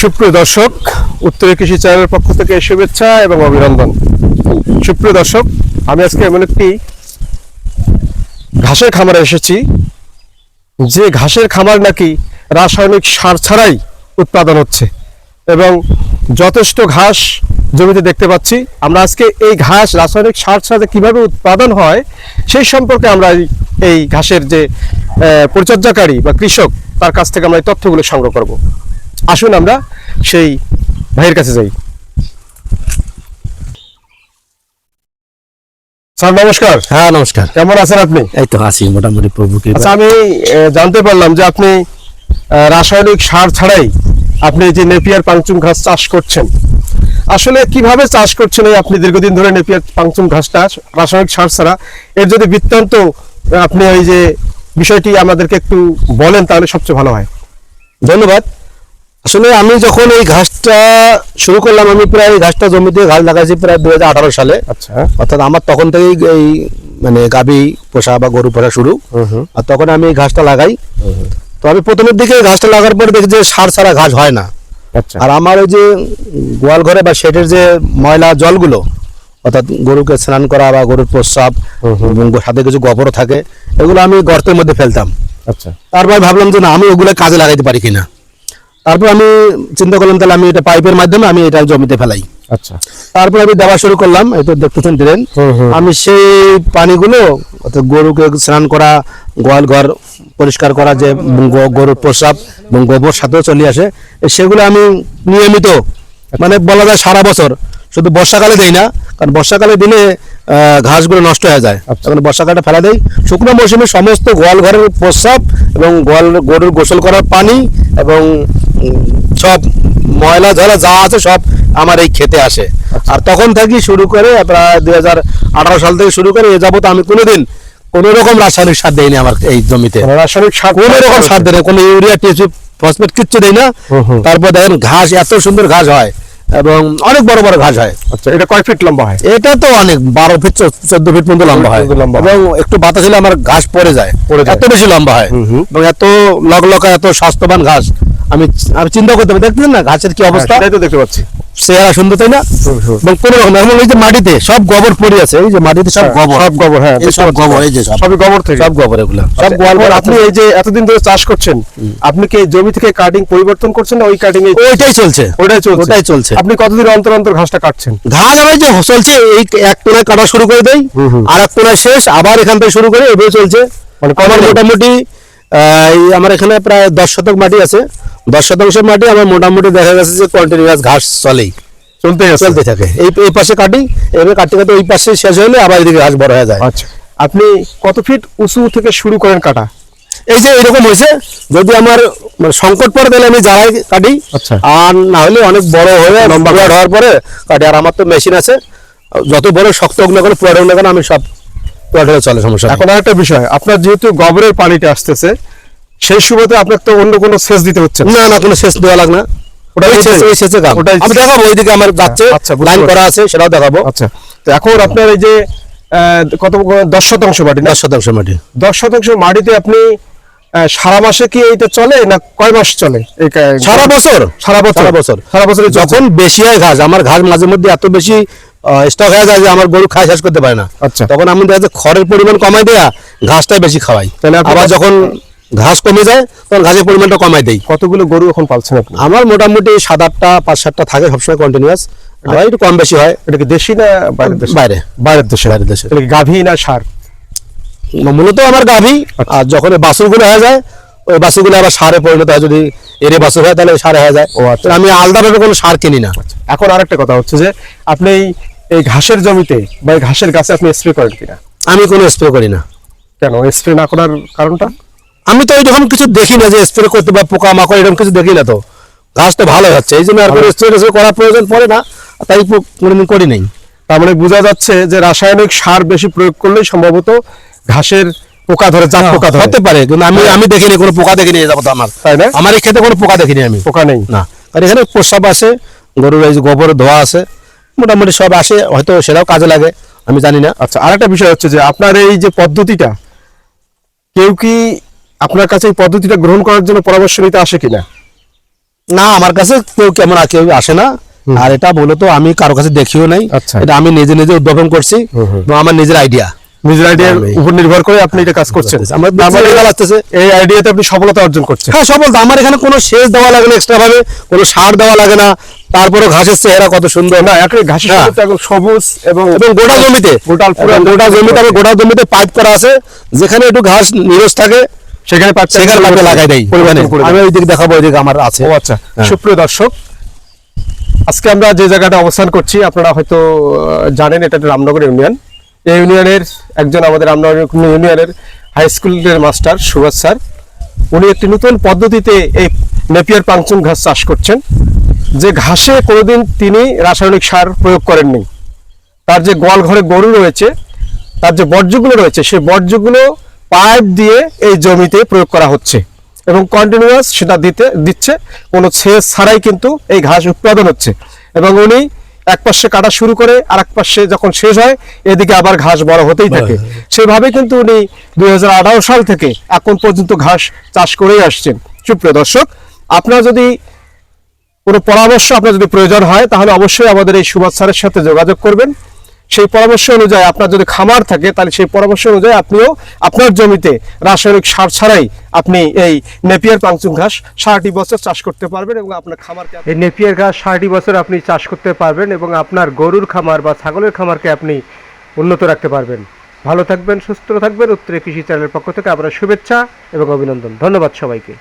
সুপ্রিয় দর্শক উত্তরের কৃষি চ্যানেলের পক্ষ থেকে শুভেচ্ছা এবং অভিনন্দন। সুপ্রিয় দর্শক, আমি আজকে এমন একটি ঘাসের খামারে এসেছি। যে ঘাসের খামার নাকি রাসায়নিক সার ছাড়াই উৎপাদন হচ্ছে এবং যথেষ্ট ঘাস জমিতে দেখতে পাচ্ছি। আমরা আজকে এই ঘাস রাসায়নিক সার ছাড়া কীভাবে উৎপাদন হয় সেই সম্পর্কে আমরা এই- এই ঘাসের যে পরিচর্যাকারী বা কৃষক তার কাছ থেকে আমরা এই তথ্যগুলো সংগ্রহ করব। আসুন আমরা সেই ভাইয়ের কাছে যাই। স্যার নমস্কার। হ্যাঁ নমস্কার। কেমন আছেন আপনি? এই তো আছি মোটামুটি প্রভু আচ্ছা আমি জানতে পারলাম যে আপনি রাসায়নিক সার ছাড়াই আপনি যে নেপিয়ার পাংচুম ঘাস চাষ করছেন। আসলে কীভাবে চাষ করছেন এই আপনি দীর্ঘদিন ধরে নেপিয়ার পাংচুম ঘাসটা রাসায়নিক সার ছাড়া? এর যদি বৃত্তান্ত আপনি ওই যে বিষয়টি আমাদেরকে একটু বলেন তাহলে সবচেয়ে ভালো হয়। ধন্যবাদ। আসলে আমি যখন এই ঘাসটা শুরু করলাম আমি প্রায় এই ঘাসটা জমিতে ঘাস লাগাইছি প্রায় দুই হাজার আঠারো সালে। আচ্ছা। অর্থাৎ আমার তখন থেকেই এই মানে গাবি পোষা বা গরু পোষা শুরু। আর তখন আমি এই ঘাসটা লাগাই। তো আমি প্রথমের দিকে ঘাসটা লাগার পর দেখি যে সার ছাড়া ঘাস হয় না। আচ্ছা। আর আমার ওই যে গোয়াল ঘরে বা শেডের যে ময়লা জলগুলো অর্থাৎ গরুকে স্নান করা বা গরুর প্রস্রাব এবং সাথে কিছু গোবরও থাকে এগুলো আমি গর্তের মধ্যে ফেলতাম। আচ্ছা। তারপর ভাবলাম যে না আমি ওগুলো কাজে লাগাইতে পারি কিনা। তারপর আমি চিন্তা করলাম তাহলে আমি এটা পাইপের মাধ্যমে আমি এটা জমিতে ফেলাই। আচ্ছা। তারপর আমি দেওয়া শুরু করলাম তো দেখতেছেন ড্রেন। আমি সেই পানিগুলো গরুকে স্নান করা গোয়াল ঘর পরিষ্কার করা যে গ- গরুর প্রস্রাব এবং গোবর সাথেও চলে আসে সেগুলো আমি নিয়মিত মানে বলা যায় সারা বছর। শুধু বর্ষাকালে দেই না কারণ বর্ষাকালে দিলে ঘাসগুলো নষ্ট হয়ে যায়। আচ্ছা। তখন বর্ষাকালটা ফেলা দেয় শুকনো মৌসুমে সমস্ত গোয়াল ঘরের প্রস্রাব এবং গোয়াল গরুর গোসল করার পানি এবং সব ময়লা ঝলা যা আছে সব আমার এই খেতে আসে। আর তখন থেকে শুরু করে প্রায় দুই হাজার আঠারো সাল থেকে শুরু করে এ যাবত আমি কোনোদিন কোন রকম রাসায়নিক সার দেয়নি আমার এই জমিতে। রাসায়নিক সার কোন রকম সার দেয় কোনো ইউরিয়া টিএসপি ফসফেট কিচ্ছু দেই না। তারপর দেখেন ঘাস এত সুন্দর ঘাস হয়। এবং অনেক বড় বড় ঘাস হয়। আচ্ছা এটা কয় ফিট লম্বা হয়? এটা তো অনেক বারো ফিট চোদ্দ ফিট পর্যন্ত লম্বা হয়। লম্বা এবং একটু বাতাস হলে আমার ঘাস পড়ে যায়। এত বেশি লম্বা হয়। এবং এত লগলকা এত স্বাস্থ্যবান ঘাস। আমি আমি চিন্তা করতে পারি। দেখতেছেন না ঘাসের কি অবস্থা? হ্যাঁ, তো দেখতে পাচ্ছি। চেহারা সুন্দর তাই না। এবং কোনো রকম এবং এই যে মাটিতে সব গোবর পড়ে আছে এই যে মাটিতে সব গোবর। সব গোবর হ্যাঁ সব গোবর এই যে সবই গোবর থেকে। সব গোবর এগুলো। সব গোয়াল গোয়াল আপনি এই যে এতদিন ধরে চাষ করছেন আপনি কি জমি থেকে কাটিং পরিবর্তন করছেন না ওই কাটিং ওইটাই চলছে। ওটাই চলছে। ওটাই চলছে। আপনি কতদিন অন্তর অন্তর ঘাসটা কাটছেন? ঘাস আমার যে চলছে এই এক কোনায় কাটা শুরু করে দেই। আর এক কোনায় শেষ আবার এখান থেকে শুরু করে এভাবে চলছে। মানে মোটামুটি আহ, এই আমার এখানে প্রায় দশ শতক মাটি আছে। দশ শতাংশ মাটি আমার মোটামুটি দেখা গেছে যে কন্টিনিউয়াস ঘাস চলেই। চলতে চলতে থাকে। এই এই পাশে কাটি এভাবে কাটতে কাটতে ওই পাশে শেষ হলে আবার এদিকে ঘাস বড় হয়ে যায়। আচ্ছা। আপনি কত ফিট উঁচু থেকে শুরু করেন কাটা? এই যে এরকম হয়েছে যদি আমার মানে সংকট পড়ে তাহলে আমি যারাই কাটি। আচ্ছা। আর না হলে অনেক বড় হয়ে লম্বা করে হওয়ার পরে কাটি। আর আমার তো মেশিন আছে। যত বড় শক্ত হোক না কেন পুরো হোক না কেন আমি সব পুরো চলে সমস্যা। এখন আরেকটা বিষয় আপনার যেহেতু গোবরের পানিটা আসতেছে সেই সুবাদে আপনার তো অন্য কোনো সেচ দিতে হচ্ছে না। না কোনো শেষ দেওয়া লাগ না। শেষ শেষ। শেষে আমি দেখাবো ওইদিকে আমার যাচ্ছে আচ্ছা, বুঝতে লাইন করা আছে সেটাও দেখাবো। আচ্ছা। তো এখন আপনার এই যে কত দশ শতাংশ মাটি দশ শতাংশ মাটি। দশ শতাংশ মাটিতে আপনি সারা মাসে কি এইটা চলে না কয় মাস চলে? সারা বছর? সারা বছর। সারা বছর। সারা বছর যখন বেশি হয় ঘাস আমার ঘাস মাঝে মধ্যে এত বেশি স্টক হয়ে যায় যে আমার গরু খায় শেষ করতে পারে না। আচ্ছা। তখন আমি দেখা যাচ্ছে খড়ের পরিমাণ কমাই দেয়া ঘাসটাই বেশি খাওয়াই। তাহলে আবার যখন ঘাস কমে যায় তখন ঘাসের পরিমাণটা কমাই দেই কতগুলো গরু এখন পালছেন আপনি? আমার মোটামুটি সাত আটটা পাঁচ সাতটা থাকে সবসময় কন্টিনিউয়াস একটু কম বেশি হয়। এটা কি দেশি না বাইরের দেশে? বাইরে। বাইরের দেশে। বাইরের দেশে। গাভী না সার? মূলত আমার গাভী। আচ্ছা। আর যখন বাছুরগুলো হয়ে যায় ওই বাছুরগুলো আবার সারে পরিণত হয়। যদি এরে বাছুর হয় তাহলে সারে হয়ে যায়। ও আচ্ছা। আমি আলাদাভাবে কোনো সার কিনি না। এখন আরেকটা কথা হচ্ছে যে আপনি এই- এই ঘাসের জমিতে বা এই ঘাসের গাছে আপনি স্প্রে করেন কিনা? আমি কোনো স্প্রে করি না। কেন? স্প্রে না করার কারণটা? আমি তো এরকম কিছু দেখি না যে স্প্রে করতে বা পোকা মাকড় এরকম কিছু দেখি না তো। তো ভালো হচ্ছে এই জন্য আর কোনো স্প্রে টেস্প্রে করার প্রয়োজন পড়ে না তাই কোনোদিন করি নাই। তার মানে বোঝা যাচ্ছে যে রাসায়নিক সার বেশি প্রয়োগ করলেই সম্ভবত ঘাসের পোকা ধরে জাত পোকা ধরে। হতে পারে কিন্তু আমি আমি দেখিনি কোনো পোকা দেখিনি যাবত আমার। তাই না? আমার এই ক্ষেত্রে কোনো পোকা দেখিনি আমি। পোকা নেই। না। আর এখানে প্রস্রাব আছে গরুর এই যে গোবর ধোয়া আছে মোটামুটি সব আসে হয়তো সেটাও কাজে লাগে আমি জানি না। আচ্ছা আর একটা বিষয় হচ্ছে যে আপনার এই যে পদ্ধতিটা কেউ কি আপনার কাছে এই পদ্ধতিটা গ্রহণ করার জন্য পরামর্শ নিতে আসে কিনা? না আমার কাছে কেউ কেমন আর কেউ আসে না। আর এটা মূলত আমি কারও কাছে দেখিও নাই। আচ্ছা। এটা আমি নিজে নিজে উদ্ভাবন করছি আমার নিজের আইডিয়া নিজের আইডিয়ার উপর নির্ভর করে আপনি এটা কাজ করছেন। আমার মানে এই আইডিয়াতে আপনি সফলতা অর্জন করছেন। হ্যাঁ সফল আমার এখানে কোনো সেচ দেওয়া লাগে না এক্সট্রা ভাবে কোনো সার দেওয়া লাগে না। তারপরে ঘাসের চেহারা কত সুন্দর। না একই ঘাসের হ্যাঁ। একদম সবুজ এবং এবং গোটা জমিতে গোটা গোটা জমিতে গোটা জমিতে পাইপ করা আছে। যেখানে একটু ঘাস নিরস থাকে সেখানে সেখানে পাইপে লাগাই দেয় পরিবর্তন করে আমি। ওই দিকে দেখাবো ওই দিকে আমার আছে। ও আচ্ছা হ্যাঁ। সুপ্রিয় দর্শক আজকে আমরা যে জায়গাটা অবস্থান করছি আপনারা হয়তো জানেন এটা রামনগর ইউনিয়ন। এই ইউনিয়নের একজন আমাদের রামনগর ইউনিয়নের হাই স্কুলের মাস্টার সুভাষ স্যার। উনি একটি নতুন পদ্ধতিতে এই নেপিয়ার পাংচুং ঘাস চাষ করছেন। যে ঘাসে কোনোদিন তিনি রাসায়নিক সার প্রয়োগ করেননি। তার যে গোয়াল ঘরে গরু রয়েছে তার যে বর্জ্যগুলো রয়েছে সেই বর্জ্যগুলো পাইপ দিয়ে এই জমিতে প্রয়োগ করা হচ্ছে এবং কন্টিনিউয়াস সেটা দিতে দিচ্ছে। কোনো সেচ ছাড়াই কিন্তু এই ঘাস উৎপাদন হচ্ছে এবং উনি এক পাশে কাটা শুরু করে আর এক পাশে যখন শেষ হয় এদিকে আবার ঘাস বড় হতেই থাকে। সেভাবে কিন্তু উনি দুই হাজার আঠারো সাল থেকে এখন পর্যন্ত ঘাস চাষ করেই আসছেন। সুপ্রিয় দর্শক আপনারা যদি কোনো পরামর্শ আপনার যদি প্রয়োজন হয় তাহলে অবশ্যই আমাদের এই সুভাষ স্যারের সাথে যোগাযোগ করবেন। সেই পরামর্শ অনুযায়ী আপনার যদি খামার থাকে, তাহলে সেই পরামর্শ অনুযায়ী আপনিও আপনার জমিতে রাসায়নিক সার ছাড়াই আপনি এই নেপিয়ার পাংচুং ঘাস সারাটি বছর চাষ করতে পারবেন এবং আপনার খামারকে এই নেপিয়ার ঘাস সারাটি বছর আপনি চাষ করতে পারবেন এবং আপনার গরুর খামার বা ছাগলের খামারকে আপনি উন্নত রাখতে পারবেন। ভালো থাকবেন, সুস্থ থাকবেন। উত্তরে কৃষি চ্যানেলের পক্ষ থেকে আপনার শুভেচ্ছা এবং অভিনন্দন। ধন্যবাদ সবাইকে।